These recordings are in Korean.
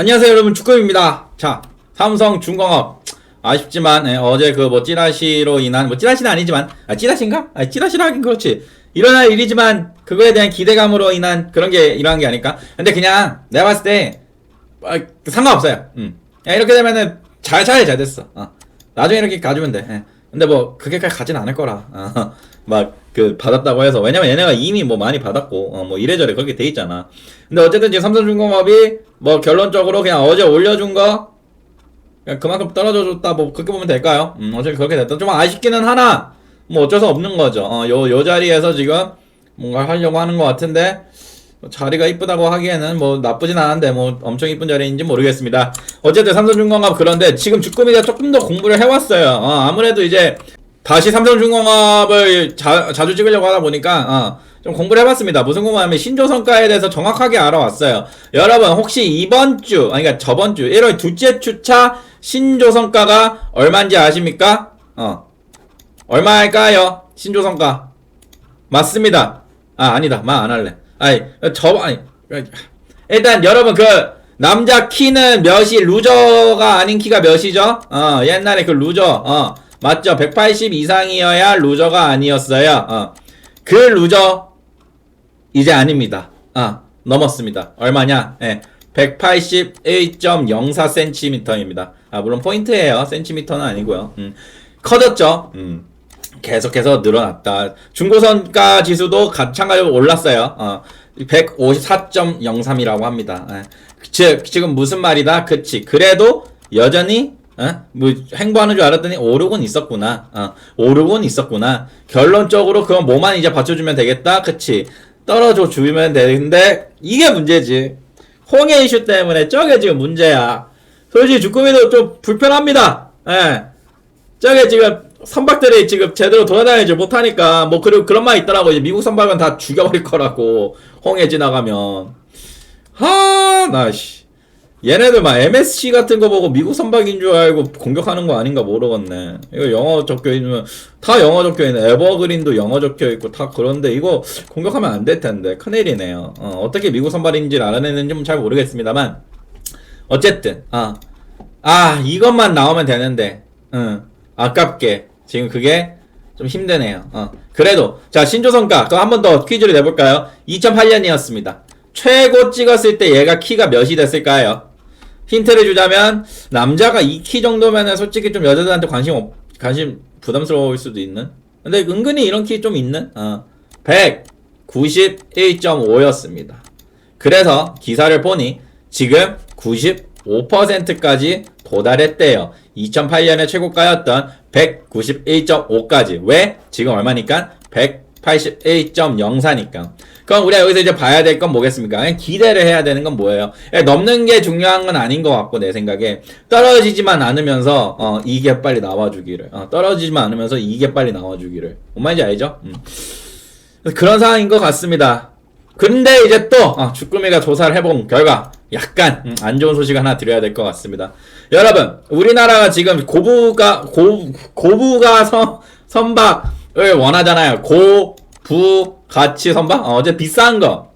안녕하세요 여러분 축구입니다. 자 삼성 중공업 아쉽지만 예, 어제 그 뭐 찌라시로 인한 뭐 찌라시는 아니지만 아 찌라시인가? 아 찌라시라 하긴 그렇지. 일어날 일이지만 그거에 대한 기대감으로 인한 그런 게 일어난 게 아닐까? 근데 그냥 내가 봤을 때 아, 상관없어요. 음. 야, 이렇게 되면은 잘 잘 잘 됐어. 어. 나중에 이렇게 가주면 돼. 예. 근데 뭐 그게까지 가진 않을 거라. 어. 막 그 받았다고 해서 왜냐면 얘네가 이미 뭐 많이 받았고 어, 뭐 이래저래 그렇게 돼 있잖아. 근데 어쨌든 지금 삼성중공업이 뭐 결론적으로 그냥 어제 올려준 거 그냥 그만큼 떨어져 줬다 뭐 그렇게 보면 될까요? 음 어차피 그렇게 됐다. 좀 아쉽기는 하나 뭐 어쩔 수 없는 거죠. 어요 요 자리에서 지금 뭔가 하려고 하는 것 같은데 뭐 자리가 이쁘다고 하기에는 뭐 나쁘진 않은데 뭐 엄청 이쁜 자리인지 모르겠습니다. 어쨌든 삼성중공업 그런데 지금 주꾸미가 조금 더 공부를 해왔어요. 어, 아무래도 이제 다시 삼성중공업을 자, 자주 찍으려고 하다 보니까 어, 좀 공부를 해봤습니다. 무슨 공부하면 신조성과에 대해서 정확하게 알아왔어요. 여러분 혹시 이번 주 아니 그러니까 저번 주 1월 둘째 주차 신조성과가 얼마인지 아십니까? 어 얼마일까요? 신조성과 맞습니다. 아 아니다 말 안 할래. 아니 저 아니 일단 여러분 그 남자 키는 몇이 루저가 아닌 키가 몇이죠? 어 옛날에 그 루저 어 맞죠? 180 이상이어야 루저가 아니었어요. 어. 그 루저 이제 아닙니다. 아 넘었습니다. 얼마냐? 예. 181.04cm입니다. 아 물론 포인트예요. 센티미터는 아니고요. 음. 커졌죠. 음. 계속해서 늘어났다. 중고선가 지수도 마찬가지로 올랐어요. 어, 154.03이라고 합니다. 예. 즉 지금 무슨 말이다? 그치. 그래도 여전히 어? 뭐 행보하는 줄 알았더니 오르곤 있었구나. 어, 오르곤 있었구나. 결론적으로 그건 뭐만 이제 받쳐주면 되겠다. 그치. 떨어져 주면 되는데 이게 문제지. 홍해 이슈 때문에 저게 지금 문제야. 솔직히 주꾸미도 좀 불편합니다. 예. 저게 지금 선박들이 지금 제대로 돌아다니지 못하니까 뭐 그리고 그런 말 있더라고 이제 미국 선박은 다 죽여버릴 거라고 홍해 지나가면 하나 씨 얘네들 막 MSC 같은 거 보고 미국 선박인 줄 알고 공격하는 거 아닌가 모르겠네 이거 영어 적혀 있으면 다 영어 적혀 있네 에버그린도 영어 적혀 있고 다 그런데 이거 공격하면 안 될 텐데 큰일이네요 어, 어떻게 미국 선박인지를 알아내는지 잘 모르겠습니다만 어쨌든 아, 아 이것만 나오면 되는데 응. 아깝게 지금 그게 좀 힘드네요. 어. 그래도 자 신조성가 그럼 한번 더 퀴즈를 내볼까요? 2008년이었습니다. 최고 찍었을 때 얘가 키가 몇이 됐을까요? 힌트를 주자면 남자가 이키 정도면은 솔직히 좀 여자들한테 관심 없, 관심 부담스러울 수도 있는. 근데 은근히 이런 키 좀 있는. 어. 191.5였습니다. 그래서 기사를 보니 지금 95%까지 도달했대요. 2008년에 최고가였던 191.5까지. 왜? 지금 얼마니까? 181.04니까. 그럼 우리가 여기서 이제 봐야 될 건 뭐겠습니까? 기대를 해야 되는 건 뭐예요? 예, 넘는 게 중요한 건 아닌 것 같고, 내 생각에. 떨어지지만 않으면서, 어, 이게 빨리 나와주기를. 어, 떨어지지만 않으면서 이게 빨리 나와주기를. 뭔 말인지 알죠? 음. 그런 상황인 것 같습니다. 근데 이제 또 어, 주꾸미가 조사를 해본 결과 약간 음, 안 좋은 소식 하나 드려야 될 것 같습니다. 여러분, 우리나라가 지금 고부가 고 고부가 선 선박 을 원하잖아요. 고, 부, 가치 선박. 어, 어제 비싼 거.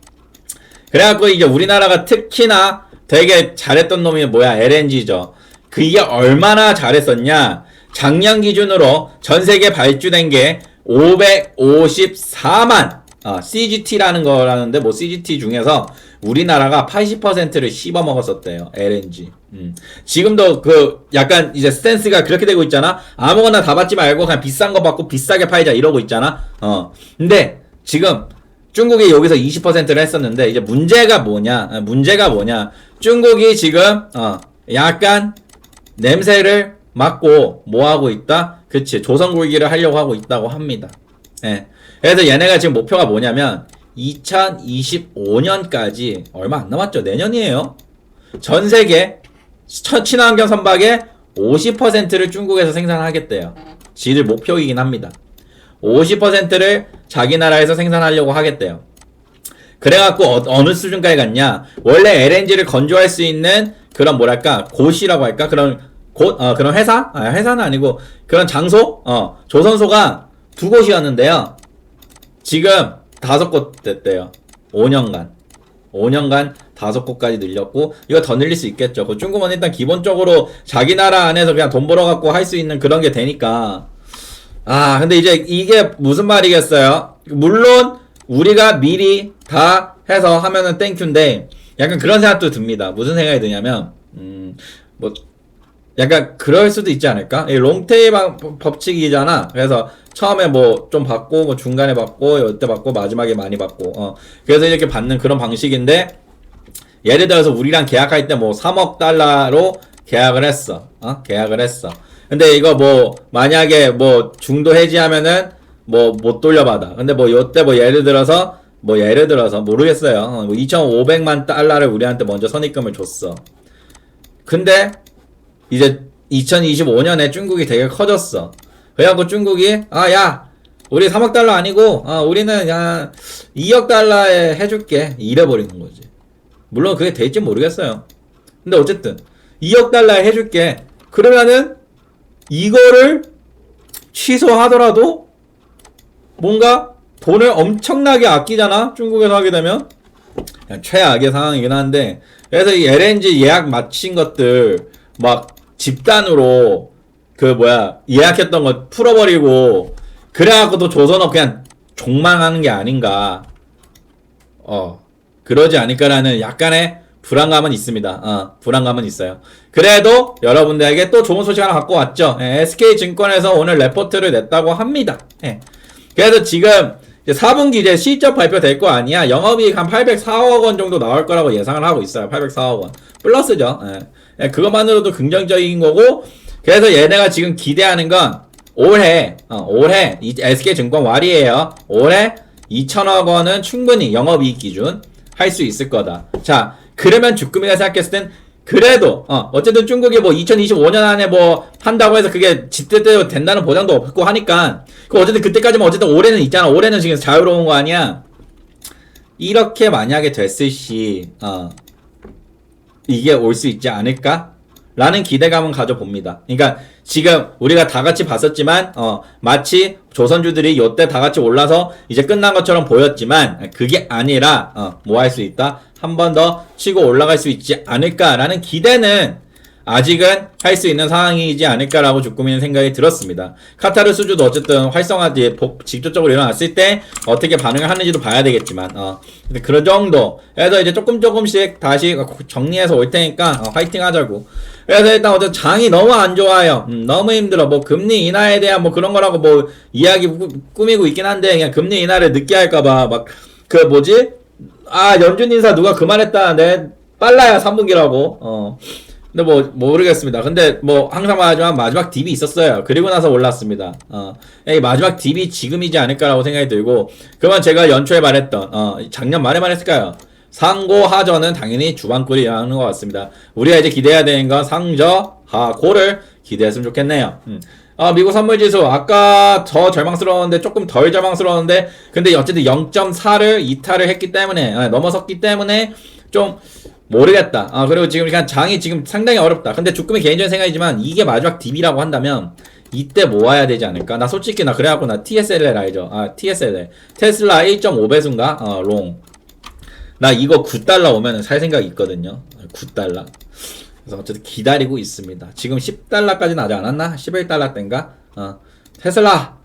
그래갖고 이제 우리나라가 특히나 되게 잘했던 놈이 뭐야? LNG죠. 그게 얼마나 잘했었냐? 작년 기준으로 전 세계 발주된 게 554만 어, CGT라는 거라는데 뭐 CGT 중에서 우리나라가 80%를 씹어 먹었었대요. LNG. 음. 지금도 그 약간 이제 스탠스가 그렇게 되고 있잖아. 아무거나 다 받지 말고 그냥 비싼 거 받고 비싸게 팔자 이러고 있잖아. 어. 근데 지금 중국이 여기서 20%를 했었는데 이제 문제가 뭐냐? 아, 문제가 뭐냐? 중국이 지금 어 약간 냄새를 맡고 뭐 하고 있다? 그치 조선굴기를 하려고 하고 있다고 합니다. 예. 그래서 얘네가 지금 목표가 뭐냐면 2025년까지 얼마 안 남았죠. 내년이에요. 전 세계 첫 친환경 선박의 50%를 중국에서 생산하겠대요. 지들 목표이긴 합니다. 50%를 자기 나라에서 생산하려고 하겠대요. 그래갖고 어, 느 수준까지 갔냐? 원래 LNG를 건조할 수 있는 그런 뭐랄까 곳이라고 할까? 그런 곳, 어, 그런 회사? 아, 회사는 아니고 그런 장소? 어, 조선소가 두 곳이었는데요. 지금 다섯 곳 됐대요. 5년간. 5년간 다섯 곳까지 늘렸고 이거 더 늘릴 수 있겠죠. 그 중국은 일단 기본적으로 자기 나라 안에서 그냥 돈 벌어 갖고 할 수 있는 그런 게 되니까 아 근데 이제 이게 무슨 말이겠어요? 물론 우리가 미리 다 해서 하면은 땡큐인데 약간 그런 생각도 듭니다. 무슨 생각이 드냐면 음뭐 약간 그럴 수도 있지 않을까? 이 롱테일 방- 법칙이잖아. 그래서 처음에 뭐 좀 받고 뭐 중간에 받고 이때 받고 마지막에 많이 받고 어 그래서 이렇게 받는 그런 방식인데 예를 들어서 우리랑 계약할 때 뭐 3억 달러로 계약을 했어. 어? 계약을 했어. 근데 이거 뭐 만약에 뭐 중도 해지하면은 뭐 못 돌려받아. 근데 뭐 요때 뭐 예를 들어서 뭐 예를 들어서 모르겠어요. 어, 뭐 2,500만 달러를 우리한테 먼저 선입금을 줬어. 근데 이제 2025년에 중국이 되게 커졌어. 그래갖고 중국이 아 야 우리 3억 달러 아니고 아 우리는 야 2억 달러에 해줄게 이래 버리는 거지. 물론 그게 될지 모르겠어요. 근데 어쨌든 2억 달러에 해줄게. 그러면은 이거를 취소하더라도 뭔가 돈을 엄청나게 아끼잖아 중국에서 하게 되면 최악의 상황이긴 한데 그래서 이 LNG 예약 마친 것들 막 집단으로 그 뭐야 예약했던 거 풀어버리고 그래갖고 또 조선업 그냥 종망하는 게 아닌가 어 그러지 않을까라는 약간의 불안감은 있습니다. 어, 불안감은 있어요. 그래도 여러분들에게 또 좋은 소식 하나 갖고 왔죠. 예, SK증권에서 오늘 레포트를 냈다고 합니다. 예. 그래서 지금 이제 4분기 이제 실적 발표될 거 아니야. 영업이익 한 804억 원 정도 나올 거라고 예상을 하고 있어요. 804억 원. 플러스죠. 예. 예, 그것만으로도 긍정적인 거고. 그래서 얘네가 지금 기대하는 건 올해, 어, 올해, 이 SK증권 왈이에요. 올해 2천억 원은 충분히 영업이익 기준 할 수 있을 거다. 자, 그러면 주꾸미가 생각했을 땐 그래도 어 어쨌든 중국이 뭐 2025년 안에 뭐 한다고 해서 그게 집대대로 된다는 보장도 없고 하니까 그 어쨌든 그때까지만 어쨌든 올해는 있잖아. 올해는 지금 자유로운 거 아니야. 이렇게 만약에 됐을 시 어, 이게 올 수 있지 않을까? 라는 기대감은 가져봅니다. 그러니까 지금 우리가 다 같이 봤었지만 어 마치 조선주들이 요때 다 같이 올라서 이제 끝난 것처럼 보였지만 그게 아니라 어 뭐 할 수 있다? 한 번 더 치고 올라갈 수 있지 않을까라는 기대는 아직은 할 수 있는 상황이지 않을까라고 주꾸미는 생각이 들었습니다. 카타르 수주도 어쨌든 활성화지 복- 직접적으로 일어났을 때 어떻게 반응을 하는지도 봐야 되겠지만 어 근데 그런 정도 그래서 이제 조금 조금씩 다시 정리해서 올 테니까 어, 화이팅 하자고. 그래서 일단 어쨌든 장이 너무 안 좋아요. 음, 너무 힘들어. 뭐 금리 인하에 대한 뭐 그런 거라고 뭐 이야기 꾸- 꾸미고 있긴 한데 그냥 금리 인하를 늦게 할까봐 막 그 뭐지? 아 연준 인사 누가 그 말했다 내 빨라야 3분기라고. 어 근데 뭐 모르겠습니다. 근데 뭐 항상 말하지만 마지막 딥이 있었어요. 그리고 나서 올랐습니다. 어, 이 마지막 딥이 지금이지 않을까라고 생각이 들고 그건 제가 연초에 말했던 어, 작년 말에 말했을까요? 상고 하저는 당연히 주방꿀이 일어나는 것 같습니다. 우리가 이제 기대해야 되는 건 상저 하고를 기대했으면 좋겠네요. 음. 아, 미국 선물 지수 아까 더 절망스러웠는데 조금 덜 절망스러웠는데 근데 어쨌든 0.4를 이탈을 했기 때문에 아, 넘어섰기 때문에 좀 모르겠다. 아 그리고 지금 그냥 장이 지금 상당히 어렵다. 근데 주꾸미 개인적인 생각이지만 이게 마지막 딥이라고 한다면 이때 모아야 되지 않을까? 나 솔직히 나 그래갖고 나 TSLL 알죠? 아 TSLL 테슬라 1.5배수인가? 어 롱. 나 이거 9달러 오면은 살 생각이 있거든요. 9달러. 그래서 어쨌든 기다리고 있습니다. 지금 10달러까지는 아직 안 왔나? 11달러 땐가? 어 테슬라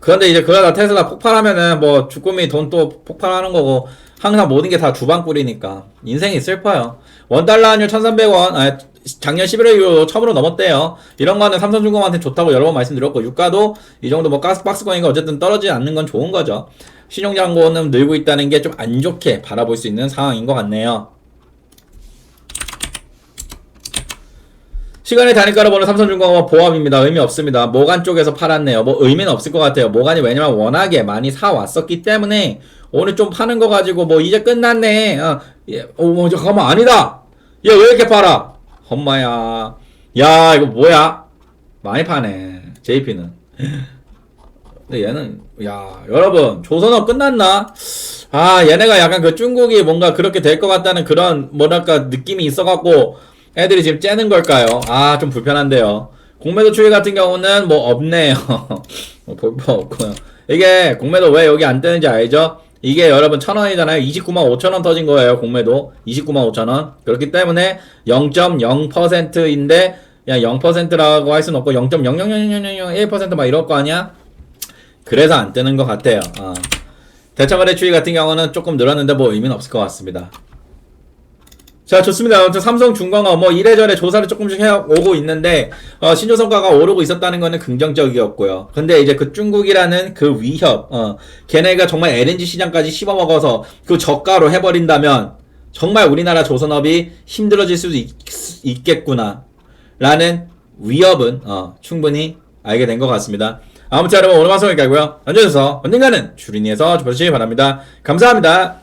그런데 이제 그러다 테슬라 폭발하면은 뭐 주꾸미 돈 또 폭발하는 거고 항상 모든 게 다 주방꿀이니까 인생이 슬퍼요. 원달러 환율 1,300원 아, 작년 11월 이후로 처음으로 넘었대요. 이런 거는 삼성중공한테 좋다고 여러 번 말씀드렸고 유가도 이 정도 뭐 가스 박스권이가 어쨌든 떨어지지 않는 건 좋은 거죠. 신용잔고는 늘고 있다는 게 좀 안 좋게 바라볼 수 있는 상황인 것 같네요. 시간의 단위가로 보는 삼성중공업 보합입니다. 의미 없습니다. 모간 쪽에서 팔았네요. 뭐 의미는 없을 것 같아요. 모간이 왜냐면 워낙에 많이 사왔었기 때문에 오늘 좀 파는 거 가지고 뭐 이제 끝났네. 어, 예, 어, 뭐 잠깐만 아니다. 얘 왜 이렇게 팔아? 엄마야. 야 이거 뭐야? 많이 파네. JP는. 근데 얘는 야 여러분 조선업 끝났나? 아 얘네가 약간 그 중국이 뭔가 그렇게 될 것 같다는 그런 뭐랄까 느낌이 있어갖고 애들이 지금 째는 걸까요? 아 좀 불편한데요. 공매도 추이 같은 경우는 뭐 없네요. 뭐볼거 없고요. 이게 공매도 왜 여기 안 뜨는지 알죠? 이게 여러분 천 원이잖아요. 29만 5천 원 터진 거예요. 공매도 29만 5천 원. 그렇기 때문에 0.0%인데 그냥 0%라고 할 수는 없고 0.0000001%막 이럴 거 아니야? 그래서 안 뜨는 것 같아요. 어. 대차거래 추이 같은 경우는 조금 늘었는데 뭐 의미는 없을 것 같습니다. 자 좋습니다. 아무튼 삼성중공업 뭐 이래저래 조사를 조금씩 해오고 있는데 어, 신조 성과가 오르고 있었다는 거는 긍정적이었고요. 근데 이제 그 중국이라는 그 위협, 어, 걔네가 정말 LNG 시장까지 씹어먹어서 그 저가로 해버린다면 정말 우리나라 조선업이 힘들어질 수도 있, 있겠구나 라는 위협은 어, 충분히 알게 된 것 같습니다. 아무튼 여러분 오늘 방송 여기까지고요. 앉아주셔서 언젠가는 주린이에서 보시기 바랍니다. 감사합니다.